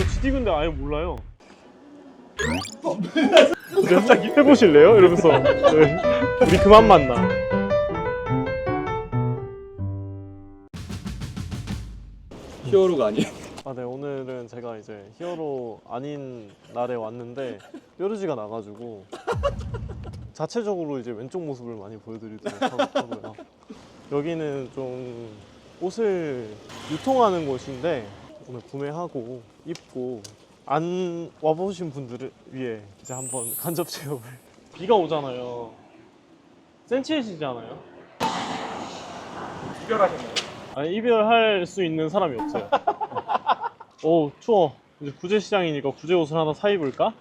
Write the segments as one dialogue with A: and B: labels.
A: 저 GT 근데 아예 몰라요. 갑자기 해보실래요? 이러면서 네. 우리 그만 만나.
B: 히어로가 아니에요.
A: 아, 네 오늘은 제가 이제 히어로 아닌 날에 왔는데 뾰루지가 나가지고 자체적으로 이제 왼쪽 모습을 많이 보여드리도록 하- 하고요. 여기는 좀 옷을 유통하는 곳인데 오늘 구매하고 입고 안 와보신 분들을 위해 이제 한번 간접 체험을 비가 오잖아요. 센치해지잖아요.
B: 특별하셨네요.
A: 아니 이별할 수 있는 사람이 없어요. 오 추워. 이제 구제 시장이니까 구제 옷을 하나 사 입을까?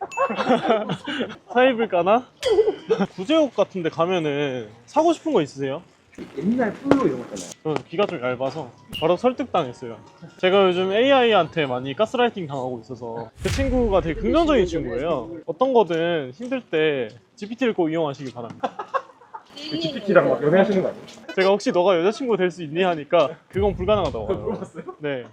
A: 사 입을까나? 구제 옷 같은데 가면은 사고 싶은 거 있으세요?
B: 옛날 플로 이런 거 있잖아요.
A: 저 귀가 좀 얇아서 바로 설득당했어요. 제가 요즘 AI한테 많이 가스라이팅 당하고 있어서 그 친구가 되게 긍정적인 친구예요. 어떤 거든 힘들 때 GPT를 꼭 이용하시기 바랍니다.
B: GPT랑 막 연애하시는 거 아니에요?
A: 제가 혹시 너가 여자친구 될 수 있니 하니까 그건 불가능하다고 하요
B: 물어봤어요?
A: 네.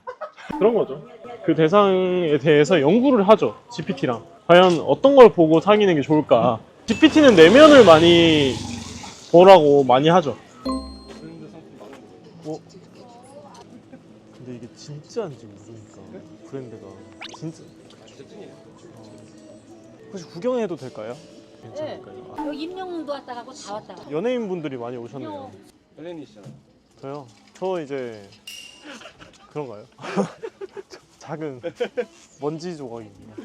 A: 그런 거죠. 그 대상에 대해서 연구를 하죠. GPT랑. 과연 어떤 걸 보고 사귀는 게 좋을까. GPT는 내면을 많이 보라고 많이 하죠. 진짜인지 모르니까 브랜드가 진짜 어. 혹시 구경해도 될까요? 괜찮을까요? 아,
C: 여기 임명도 왔다 가고 다 왔다 가.
A: 연예인분들이 많이 오셨네요.
B: 연예인이시잖아요.
A: 저요? 저 이제 그런가요? 작은 먼지 조각입니다.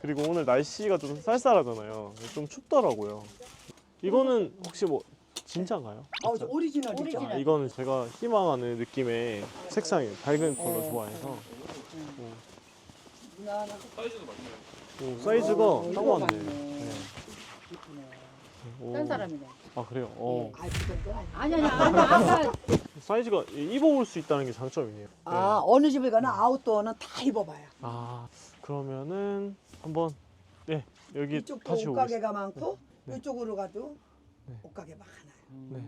A: 그리고 오늘 날씨가 좀 쌀쌀하잖아요. 좀 춥더라고요. 이거는 혹시 뭐 진짜인가요?
D: 어, 저 오리지널이죠.
C: 오리지널.
A: 아, 이거는 제가 희망하는 느낌의 색상이 밝은 컬러 좋아해서 오, 사이즈가 딱 맞네. 네. 오.
C: 딴 사람이네.
A: 아 그래요? 어.
D: 아, 그 정도 아니야.
C: 아니 아니 아까 아까
A: 사이즈가 입어볼 수 있다는 게 장점이네요. 네.
D: 아, 어느 집을 가나 아웃도어는 다 입어봐요.
A: 아 그러면은 한번 네 여기
D: 이쪽도
A: 다시 오겠습니다.
D: 옷가게가 많고
A: 네.
D: 이쪽으로 가도
A: 네.
D: 옷가게 많아요.
A: 네.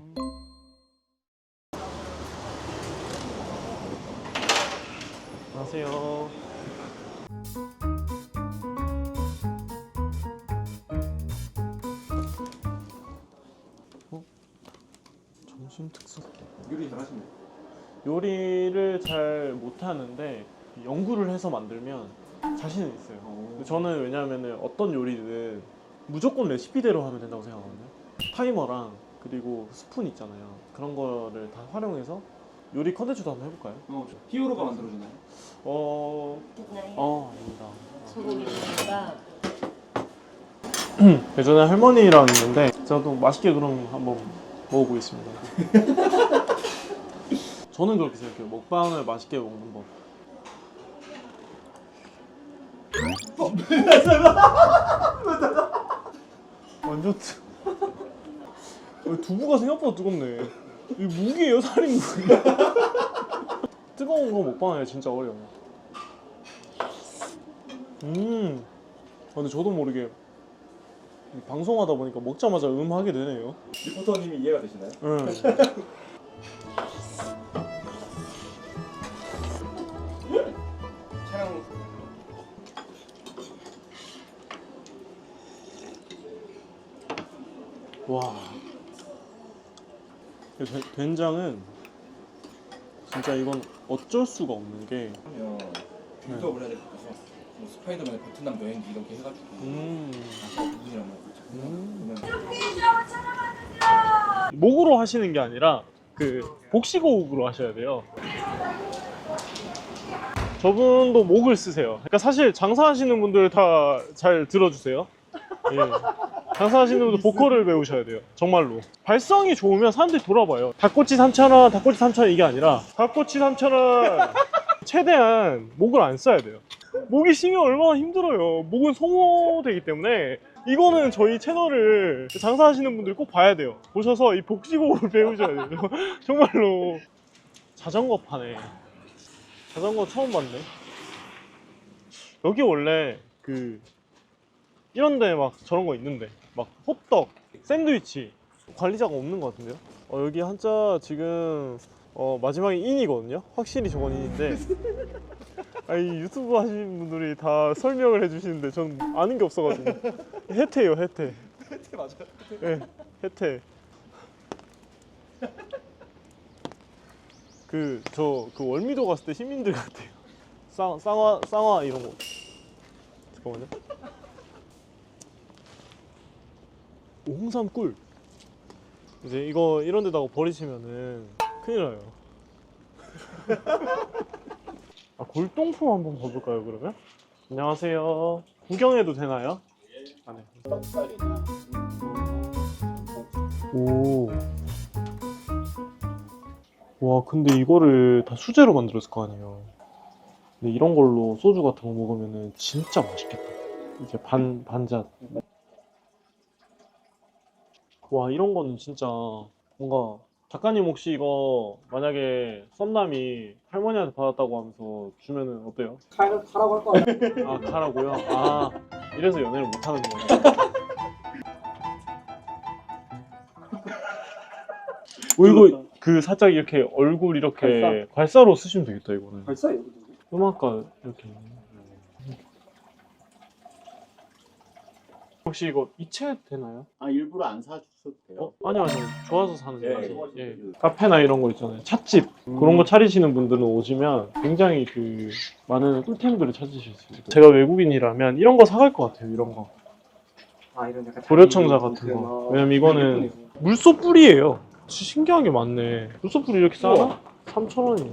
A: 안녕하세요. 어? 점심 특선.
B: 요리 잘하시네요.
A: 요리를 잘 못하는데 연구를 해서 만들면 자신은 있어요. 근데 저는 왜냐하면 어떤 요리든 무조건 레시피대로 하면 된다고 생각하거든요. 타이머랑 그리고 스푼 있잖아요. 그런 거를 다 활용해서 요리 컨텐츠도 한번 해볼까요?
B: 어, 히어로가 만들어주나요?
A: 어, 어 아닙니다.
C: 소고기니까
A: 예전에 할머니랑 있는데 저도 맛있게 그럼 한번 먹어보겠습니다. 저는 그렇게 생각해요. 먹방을 맛있게 먹는 법. 완전 뜨... 어, 두부가 생각보다 뜨겁네. 이 무게예요, 살인 무게. 뜨거운 거 먹방하기 진짜 어려워. 음. 아, 근데 저도 모르게 방송하다 보니까 먹자마자 음 하게 되네요.
B: 리포터님이 이해가 되시나요?
A: 응.
B: 촬영
A: 와. 이 돼- 된장은 진짜 이건 어쩔 수가 없는 게
B: 하면 빌드업을 해야 될것 같아서 뭐 스파이더맨의 베트남 여행기 이렇게 해가지고
A: 음.
B: 아까 그분이랑 뭐.
A: 음.
B: 그러면
A: 목으로 하시는 게 아니라 그 복식호흡으로 하셔야 돼요. 저분도 목을 쓰세요. 그러니까 사실 장사하시는 분들 다 잘 들어주세요. 예. 장사하시는 분들 보컬을 배우셔야 돼요. 정말로. 발성이 좋으면 사람들이 돌아봐요. 닭꼬치 3,000원, 닭꼬치 3,000원 이게 아니라 닭꼬치 3,000원. 최대한 목을 안 써야 돼요. 목이 쉬면 얼마나 힘들어요. 목은 소모되기 때문에 이거는 저희 채널을 장사하시는 분들 꼭 봐야 돼요. 보셔서 이 복식호흡을 배우셔야 돼요. 정말로 자전거 파네. 자전거 처음 봤네. 여기 원래 그 이런 데 막 저런 거 있는데 막 호떡, 샌드위치 관리자가 없는 것 같은데요? 어, 여기 한자 지금 어, 마지막에 인이거든요. 확실히 저건 인인데. 아니 유튜브 하시는 분들이 다 설명을 해주시는데 전 아는 게 없어가지고. 혜태예요 혜태.
B: 혜태 맞아요.
A: 예 혜태. 그저그 월미도 갔을 때 시민들 같아요. 쌍 쌍화 쌍화 이런 거. 잠깐만요 오, 홍삼 꿀 이제 이거 이런 데다가 버리시면은 큰일 나요 아 골동품 한번 봐볼까요 그러면? 안녕하세요 구경해도 되나요? 아, 네. 오. 와 근데 이거를 다 수제로 만들었을 거 아니에요 근데 이런 걸로 소주 같은 거 먹으면은 진짜 맛있겠다 이제 반 반잔 와 이런 거는 진짜 뭔가 작가님 혹시 이거 만약에 썸남이 할머니한테 받았다고 하면서 주면은 어때요?
B: 카라 카라고 할 거야.
A: 아 가라고요? 아 이래서 연애를 못 하는 거예요. 오 이거 그 살짝 이렇게 얼굴 이렇게 발사? 로 쓰시면 되겠다 이거는.
B: 여기
A: 음악가 이렇게. 혹시 이거 이체 되나요?
E: 아 일부러 안 사주셔도 돼요.
A: 어? 아니요 아니요 좋아서 사는
E: 예,
A: 거예요.
E: 예.
A: 예. 카페나 이런 거 있잖아요. 찻집 그런 거 차리시는 분들은 오시면 굉장히 그 많은 꿀템들을 찾으실 수 있어요. 제가 외국인이라면 이런 거 사갈 것 같아요. 이런 거.
B: 아 이런 약간
A: 고려청자 같은 거. 왜냐면 이거는 물소 뿌리예요. 진짜 신기한 게 많네. 물소 뿌리 이렇게 싸나? 3,000원이에요.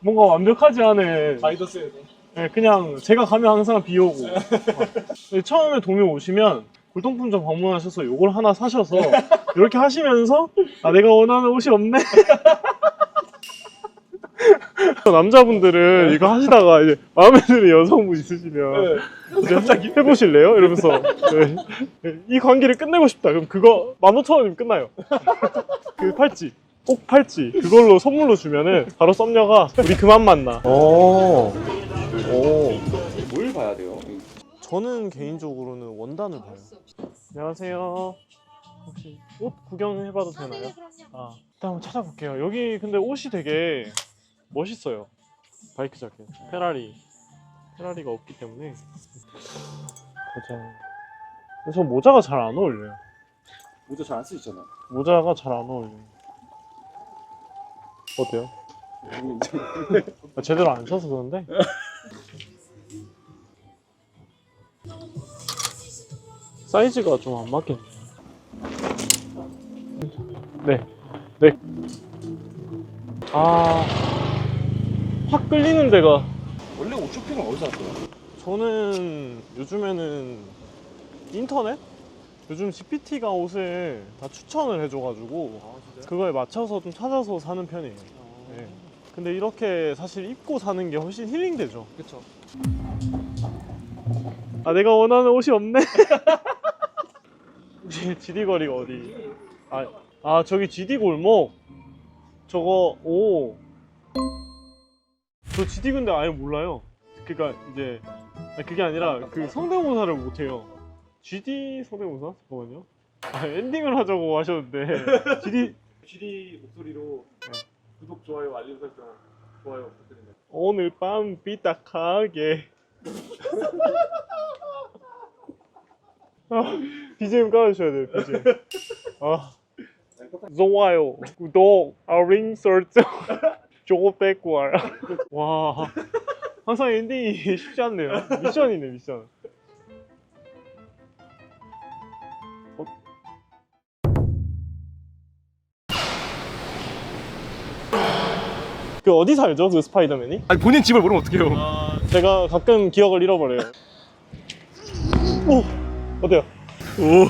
A: 뭔가 완벽하지 않은.
B: 바이더스에서
A: 네, 그냥 제가 가면 항상 비 오고. 네, 처음에 도매 오시면 골동품점 방문하셔서 요걸 하나 사셔서 이렇게 하시면서 아 내가 원하는 옷이 없네. 남자분들은 이거 하시다가 이제 마음에 드는 여성분 있으시면 이제 갑자기 해보실래요? 이러면서 네. 네, 이 관계를 끝내고 싶다. 그럼 그거 15,000원이면 끝나요. 그 팔찌. 꼭 팔찌. 그걸로 선물로 주면은 바로 썸녀가 우리 그만 만나. 오. 오. 저는 개인적으로는 원단을 봐요. 안녕하세요. 혹시 옷 구경해봐도 되나요? 아, 일단 한번 찾아볼게요. 여기 근데 옷이 되게 멋있어요. 바이크 자켓. 페라리. 페라리가 없기 때문에. 보자. 저 모자가 잘 안 어울려요.
B: 모자 잘 안 쓰시잖아.
A: 모자가 잘 안 어울려요. 어때요? 아, 제대로 안 쳐서 그런데. 사이즈가 좀 안 맞겠네. 네, 네. 아, 확 끌리는 데가.
B: 원래 옷 쇼핑은 어디서 하세요?
A: 저는 요즘에는 인터넷? 요즘 GPT가 옷을 다 추천을 해줘가지고
B: 아 진짜?
A: 그거에 맞춰서 좀 찾아서 사는 편이에요. 네. 근데 이렇게 사실 입고 사는 게 훨씬 힐링되죠.
B: 그쵸.
A: 아 내가 원하는 옷이 없네. GD 거리가 어디? 아, 아 저기 GD 골목. 저거 오. 저 GD 근데 아예 몰라요. 그러니까 이제 아니, 그게 아니라 그 성대모사를 못 해요. GD 성대모사? 잠깐만요. 아 엔딩을 하자고 하셨는데 GD
B: GD 목소리로
A: 네.
B: 구독 좋아요 알림 설정 좋아요 부탁드립니다.
A: 오늘 밤 삐딱하게 아, BGM 깔아주셔야 돼요 BGM 아 좋아요. 구독 알림 설정. 저거 뺏고 와라. 와. 항상 엔딩이 쉽지 않네요. 미션이네 미션. 어? 그 어디 살죠 그 스파이더맨이?
B: 아니 본인 집을 모르면 어떡해요?
A: 제가 가끔 기억을 잃어버려요. 오, 어때요? 오,